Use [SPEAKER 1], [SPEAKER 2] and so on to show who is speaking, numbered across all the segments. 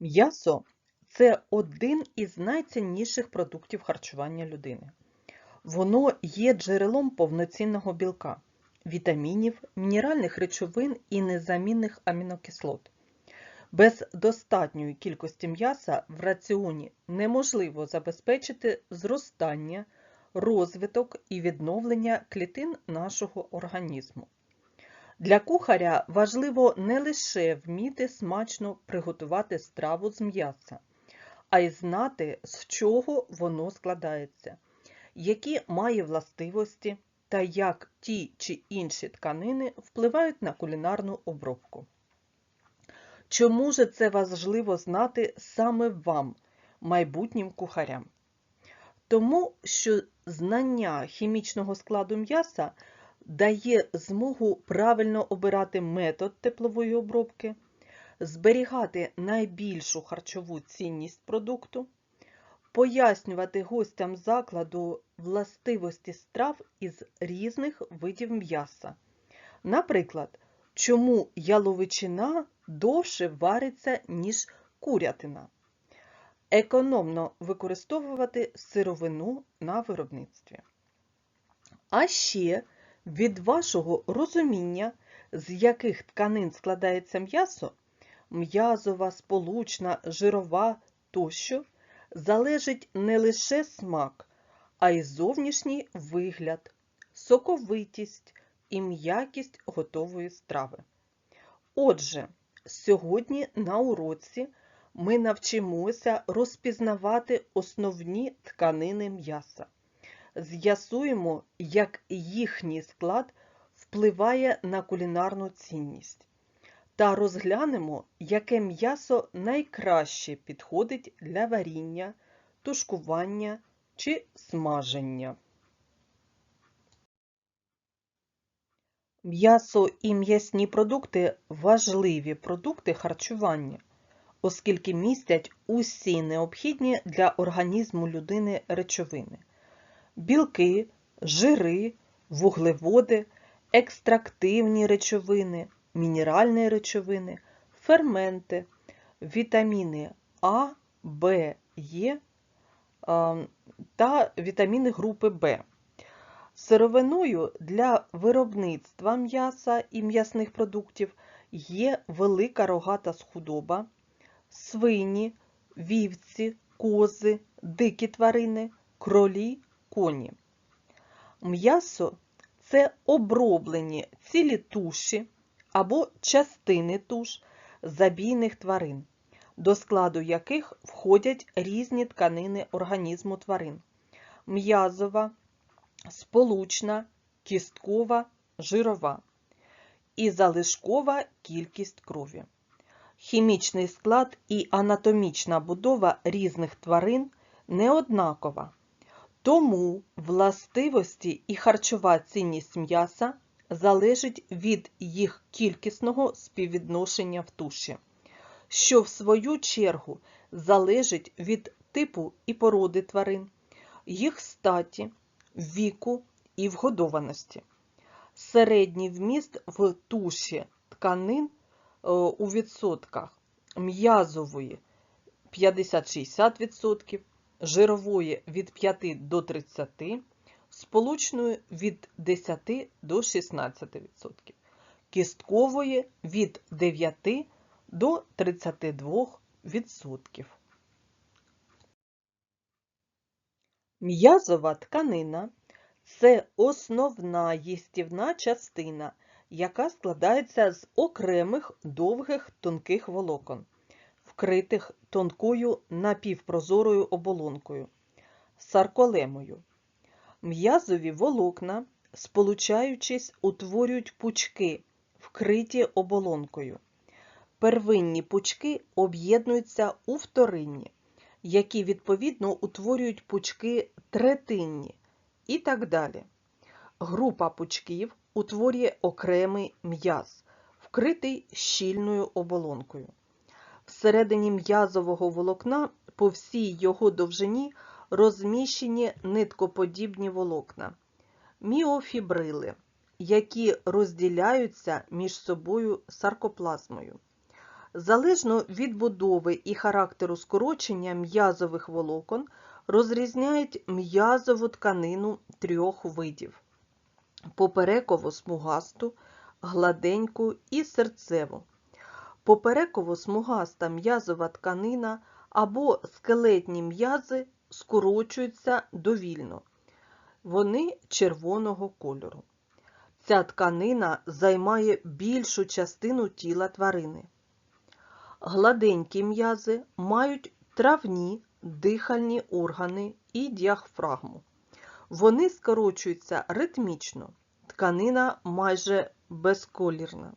[SPEAKER 1] М'ясо це один із найцінніших продуктів харчування людини. Воно є джерелом повноцінного білка, вітамінів, мінеральних речовин і незамінних амінокислот. Без достатньої кількості м'яса в раціоні неможливо забезпечити зростання, розвиток і відновлення клітин нашого організму. Для кухаря важливо не лише вміти смачно приготувати страву з м'яса, а й знати, з чого воно складається, які має властивості та як ті чи інші тканини впливають на кулінарну обробку. Чому ж це важливо знати саме вам, майбутнім кухарям? Тому що знання хімічного складу м'яса дає змогу правильно обирати метод теплової обробки, зберігати найбільшу харчову цінність продукту, пояснювати гостям закладу властивості страв із різних видів м'яса. Наприклад, чому яловичина довше вариться, ніж курятина. Економно використовувати сировину на виробництві. А ще від вашого розуміння, з яких тканин складається м'ясо, м'язова, сполучна, жирова тощо, залежить не лише смак, а й зовнішній вигляд, соковитість і м'якість готової страви. Отже, сьогодні на уроці ми навчимося розпізнавати основні тканини м'яса з'ясуємо, як їхній склад впливає на кулінарну цінність, та розглянемо, яке м'ясо найкраще підходить для варіння, тушкування чи смаження. М'ясо і м'ясні продукти важливі продукти харчування, оскільки містять усі необхідні для організму людини речовини білки, жири, вуглеводи, екстрактивні речовини, мінеральні речовини, ферменти, вітаміни А, В, Е та вітаміни групи В. Сировиною для виробництва м'яса і м'ясних продуктів є велика рогата схудоба, свині, вівці, кози, дикі тварини, кролі коні. М'ясо це оброблені цілі туші або частини туш забійних тварин, до складу яких входять різні тканини організму тварин: м'язова, сполучна, кісткова, жирова і залишкова кількість крові. Хімічний склад і анатомічна будова різних тварин неоднакова. Тому властивості і харчова цінність м'яса залежить від їх кількісного співвідношення в туші, що в свою чергу залежить від типу і породи тварин, їх статі, віку і вгодованості. Середній вміст в туші тканин е, у відсотках м'язової 50-60%, жирової від 5 до 30, сполучної від 10 до 16%, кісткової від 9 до 32%. М'язова тканина це основна їстівна частина, яка складається з окремих довгих тонких волокон вкритих тонкою напівпрозорою оболонкою сарколемою. М'язові волокна, сполучаючись, утворюють пучки, вкриті оболонкою. Первинні пучки об'єднуються у вторинні, які відповідно утворюють пучки третинні і так далі. Група пучків утворює окремий м'яз, вкритий щільною оболонкою. Всередині м'язового волокна по всій його довжині розміщені ниткоподібні волокна, міофібрили, які розділяються між собою саркоплазмою. Залежно від будови і характеру скорочення м'язових волокон розрізняють м'язову тканину трьох видів: попереково смугасту, гладеньку і серцеву. Попереково-смугаста м'язова тканина або скелетні м'язи скорочуються довільно. Вони червоного кольору. Ця тканина займає більшу частину тіла тварини. Гладенькі м'язи мають травні дихальні органи і діафрагму. Вони скорочуються ритмічно. Тканина майже безколірна.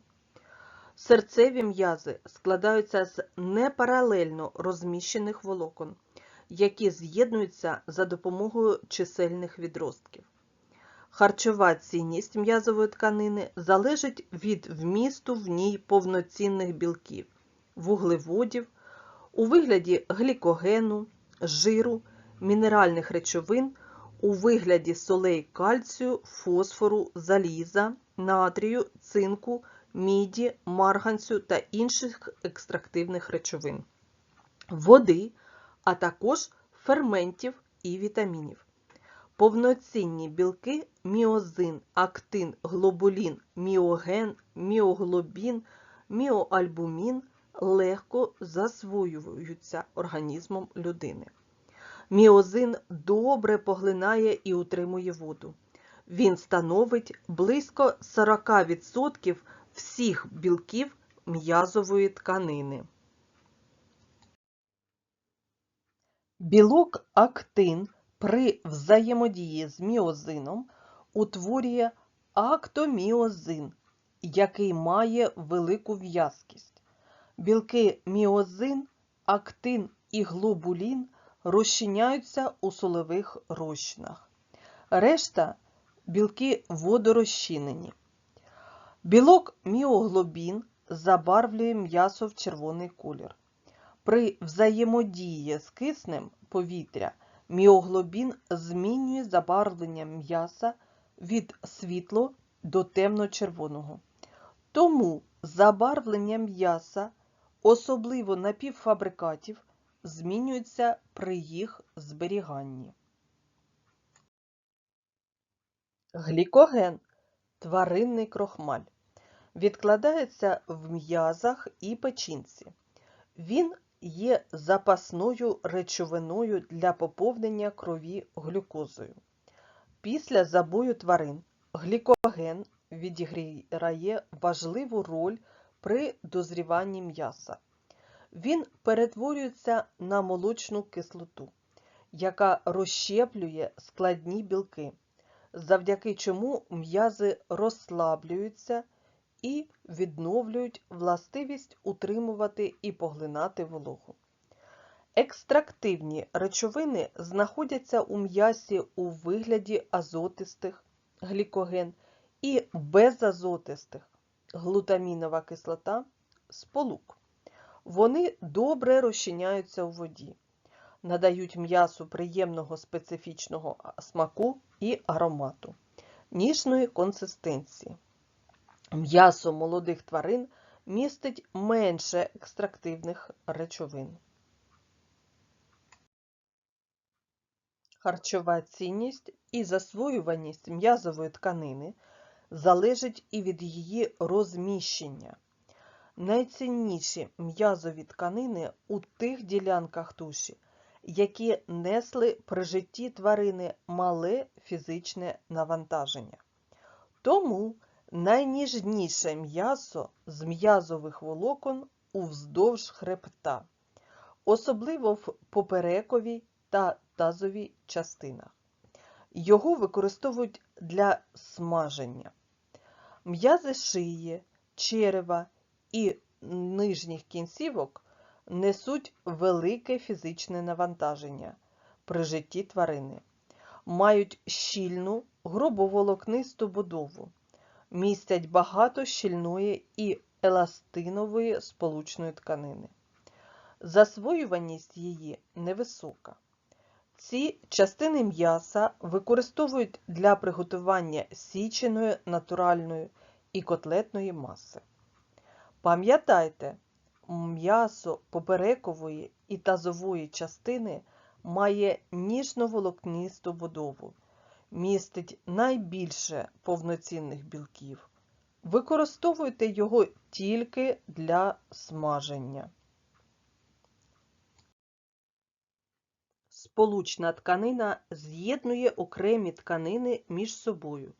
[SPEAKER 1] Серцеві м'язи складаються з непаралельно розміщених волокон, які з'єднуються за допомогою чисельних відростків. Харчова цінність м'язової тканини залежить від вмісту в ній повноцінних білків, вуглеводів у вигляді глікогену, жиру, мінеральних речовин у вигляді солей кальцію, фосфору, заліза, натрію, цинку, міді, марганцю та інших екстрактивних речовин, води, а також ферментів і вітамінів. Повноцінні білки міозин, актин, глобулін, міоген, міоглобін, міоальбумін легко засвоюються організмом людини. Міозин добре поглинає і утримує воду. Він становить близько 40% всіх білків м'язової тканини. Білок актин при взаємодії з міозином утворює актоміозин, який має велику в'язкість. Білки міозин, актин і глобулін розчиняються у солових розчинах. Решта білки водорозчинені. Білок міоглобін забарвлює м'ясо в червоний колір. При взаємодії з киснем повітря міоглобін змінює забарвлення м'яса від світло до темно-червоного. Тому забарвлення м'яса, особливо напівфабрикатів, змінюється при їх зберіганні. Глікоген тваринний крохмаль. Відкладається в м'язах і печінці. Він є запасною речовиною для поповнення крові глюкозою. Після забою тварин глікоген відіграє важливу роль при дозріванні м'яса. Він перетворюється на молочну кислоту, яка розщеплює складні білки, завдяки чому м'язи розслаблюються і відновлюють властивість утримувати і поглинати вологу. Екстрактивні речовини знаходяться у м'ясі у вигляді азотистих глікоген і безазотистих глутамінова кислота сполук. Вони добре розчиняються у воді, надають м'ясу приємного специфічного смаку і аромату, ніжної консистенції. М'ясо молодих тварин містить менше екстрактивних речовин. Харчова цінність і засвоюваність м'язової тканини залежить і від її розміщення. Найцінніші м'язові тканини у тих ділянках туші, які несли при житті тварини мале фізичне навантаження. Тому найніжніше м'ясо з м'язових волокон уздовж хребта, особливо в поперековій та тазовій частинах. Його використовують для смаження. М'язи шиї, черева і нижніх кінцівок несуть велике фізичне навантаження при житті тварини, мають щільну грубоволокнисту будову, містять багато щільної і еластинової сполучної тканини. Засвоюваність її невисока. Ці частини м'яса використовують для приготування січеної, натуральної і котлетної маси. Пам'ятайте, м'ясо поперекової і тазової частини має ніжно-волокнисту будову, містить найбільше повноцінних білків. Використовуйте його тільки для смаження. Сполучна тканина з'єднує окремі тканини між собою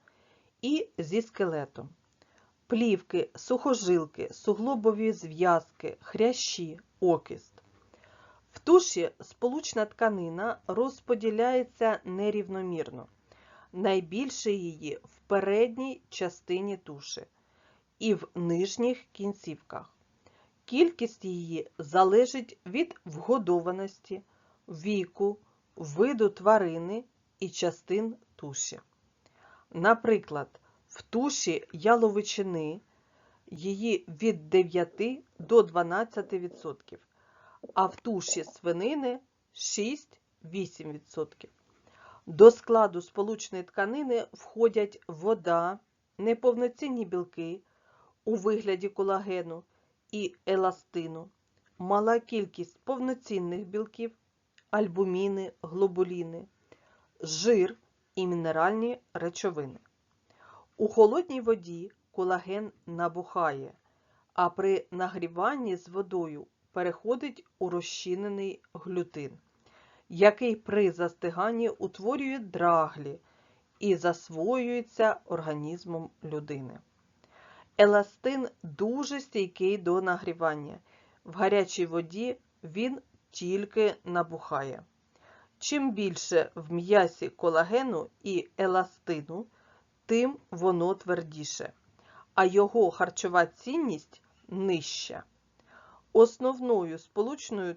[SPEAKER 1] і зі скелетом. Плівки, сухожилки, суглобові зв'язки, хрящі, окіст. В туші сполучна тканина розподіляється нерівномірно. Найбільше її в передній частині туші і в нижніх кінцівках. Кількість її залежить від вгодованості, віку, виду тварини і частин туші. Наприклад, в туші яловичини її від 9 до 12%, а в туші свинини 6-8%. До складу сполучної тканини входять вода, неповноцінні білки у вигляді колагену і еластину, мала кількість повноцінних білків, альбуміни, глобуліни, жир і мінеральні речовини. У холодній воді колаген набухає, а при нагріванні з водою переходить у розчинений глютин, який при застиганні утворює драглі і засвоюється організмом людини. Еластин дуже стійкий до нагрівання. В гарячій воді він тільки набухає. Чим більше в м'ясі колагену і еластину, тим воно твердіше, а його харчова цінність нижча. Основною сполучною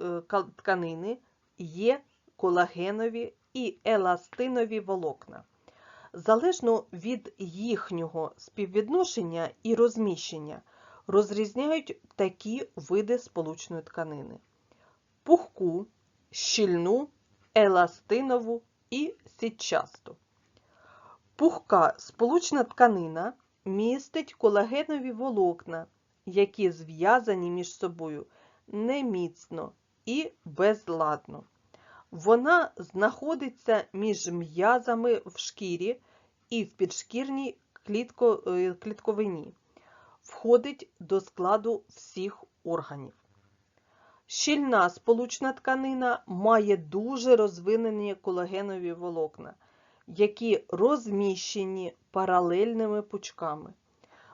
[SPEAKER 1] е, тканини є колагенові і еластинові волокна. Залежно від їхнього співвідношення і розміщення розрізняють такі види сполучної тканини: пухку, щільну, еластинову і сітчасту. Пухка сполучна тканина містить колагенові волокна, які зв'язані між собою неміцно і безладно. Вона знаходиться між м'язами в шкірі і в підшкірній е, клітковині, входить до складу всіх органів. Щільна сполучна тканина має дуже розвинені колагенові волокна, які розміщені паралельними пучками.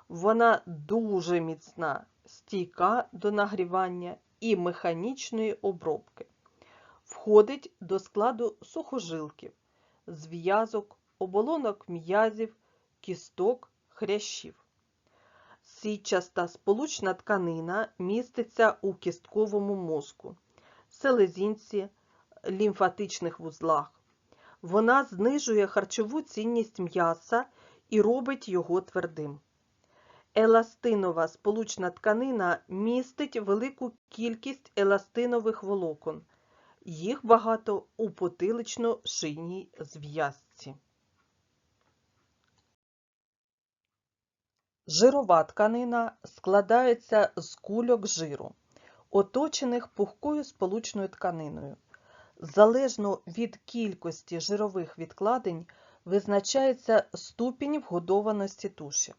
[SPEAKER 1] Вона дуже міцна, стійка до нагрівання і механічної обробки. Входить до складу сухожилків, зв'язок, оболонок м'язів, кісток, хрящів. Січаста сполучна тканина міститься у кістковому мозку, селезінці, лімфатичних вузлах. Вона знижує харчову цінність м'яса і робить його твердим. Еластинова сполучна тканина містить велику кількість еластинових волокон. Їх багато у потилично-шийній зв'язці. Жирова тканина складається з кульок жиру, оточених пухкою сполучною тканиною. Залежно від кількості жирових відкладень визначається ступінь вгодованості туші.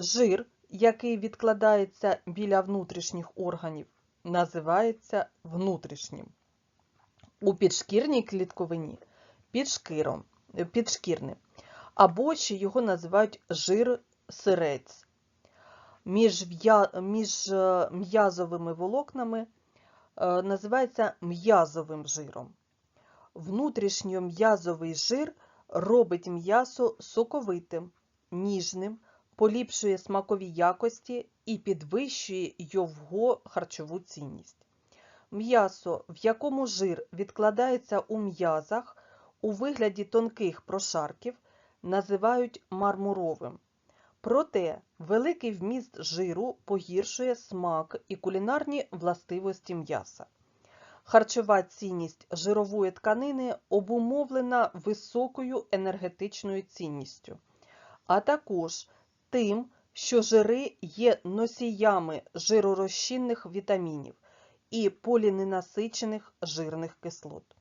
[SPEAKER 1] Жир, який відкладається біля внутрішніх органів, називається внутрішнім. У підшкірній клітковині підшкіром, підшкірним, або ще його називають жир сирець. Між е, м'язовими волокнами е, називається м'язовим жиром. Внутрішньом'язовий жир робить м'ясо соковитим, ніжним, поліпшує смакові якості і підвищує його харчову цінність. М'ясо, в якому жир відкладається у м'язах у вигляді тонких прошарків, називають мармуровим. Проте великий вміст жиру погіршує смак і кулінарні властивості м'яса. Харчова цінність жирової тканини обумовлена високою енергетичною цінністю, а також тим, що жири є носіями жиророзчинних вітамінів і поліненасичених жирних кислот.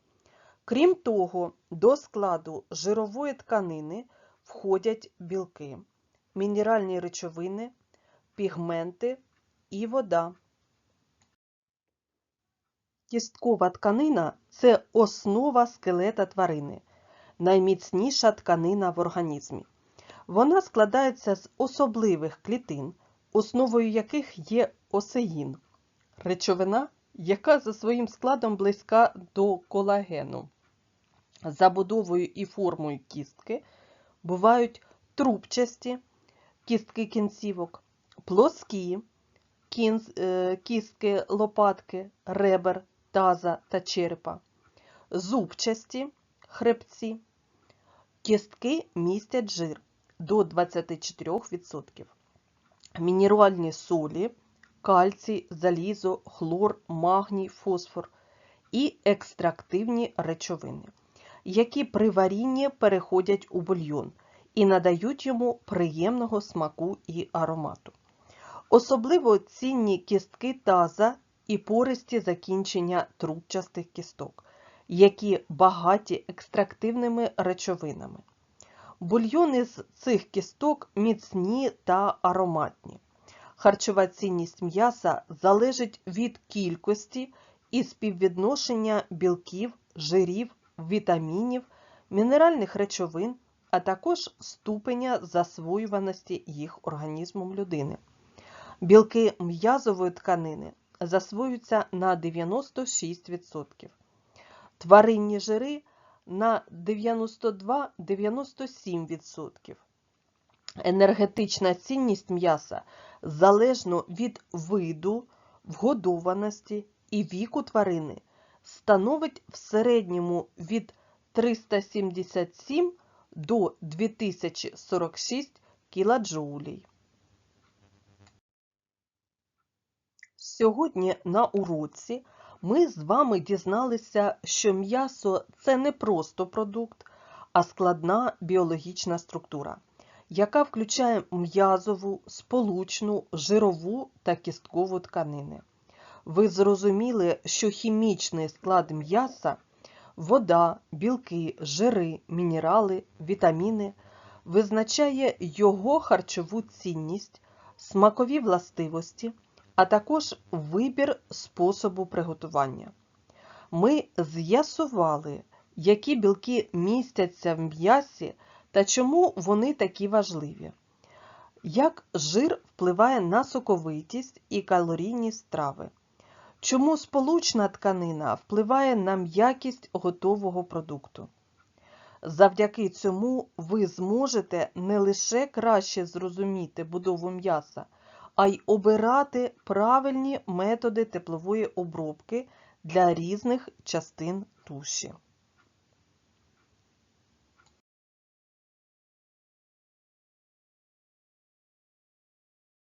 [SPEAKER 1] Крім того, до складу жирової тканини входять білки, мінеральні речовини, пігменти і вода. Кісткова тканина це основа скелета тварини, найміцніша тканина в організмі. Вона складається з особливих клітин, основою яких є осеїн, речовина, яка за своїм складом близька до колагену. Забудовою і формою кістки бувають трубчасті кістки кінцівок, плоскі е, кістки лопатки, ребер, таза та черепа, зубчасті хребці. Кістки містять жир до 24%. Мінеральні солі, кальцій, залізо, хлор, магній, фосфор і екстрактивні речовини, які при варінні переходять у бульйон і надають йому приємного смаку і аромату. Особливо цінні кістки таза і пористі закінчення трубчастих кісток, які багаті екстрактивними речовинами. Бульйони з цих кісток міцні та ароматні. Харчова цінність м'яса залежить від кількості і співвідношення білків, жирів, вітамінів, мінеральних речовин, а також ступеня засвоюваності їх організмом людини. Білки м'язової тканини засвоюються на 96%, тваринні жири на 92-97%. Енергетична цінність м'яса залежно від виду, вгодованості і віку тварини становить в середньому від 377 до 2046 кілоджоулей. Сьогодні на уроці ми з вами дізналися, що м'ясо це не просто продукт, а складна біологічна структура, яка включає м'язову, сполучну, жирову та кісткову тканини. Ви зрозуміли, що хімічний склад м'яса вода, білки, жири, мінерали, вітаміни визначає його харчову цінність, смакові властивості, а також вибір способу приготування. Ми з'ясували, які білки містяться в м'ясі та чому вони такі важливі. Як жир впливає на соковитість і калорійність страви? Чому сполучна тканина впливає на м'якість готового продукту? Завдяки цьому ви зможете не лише краще зрозуміти будову м'яса, а й обирати правильні методи теплової обробки для різних частин туші.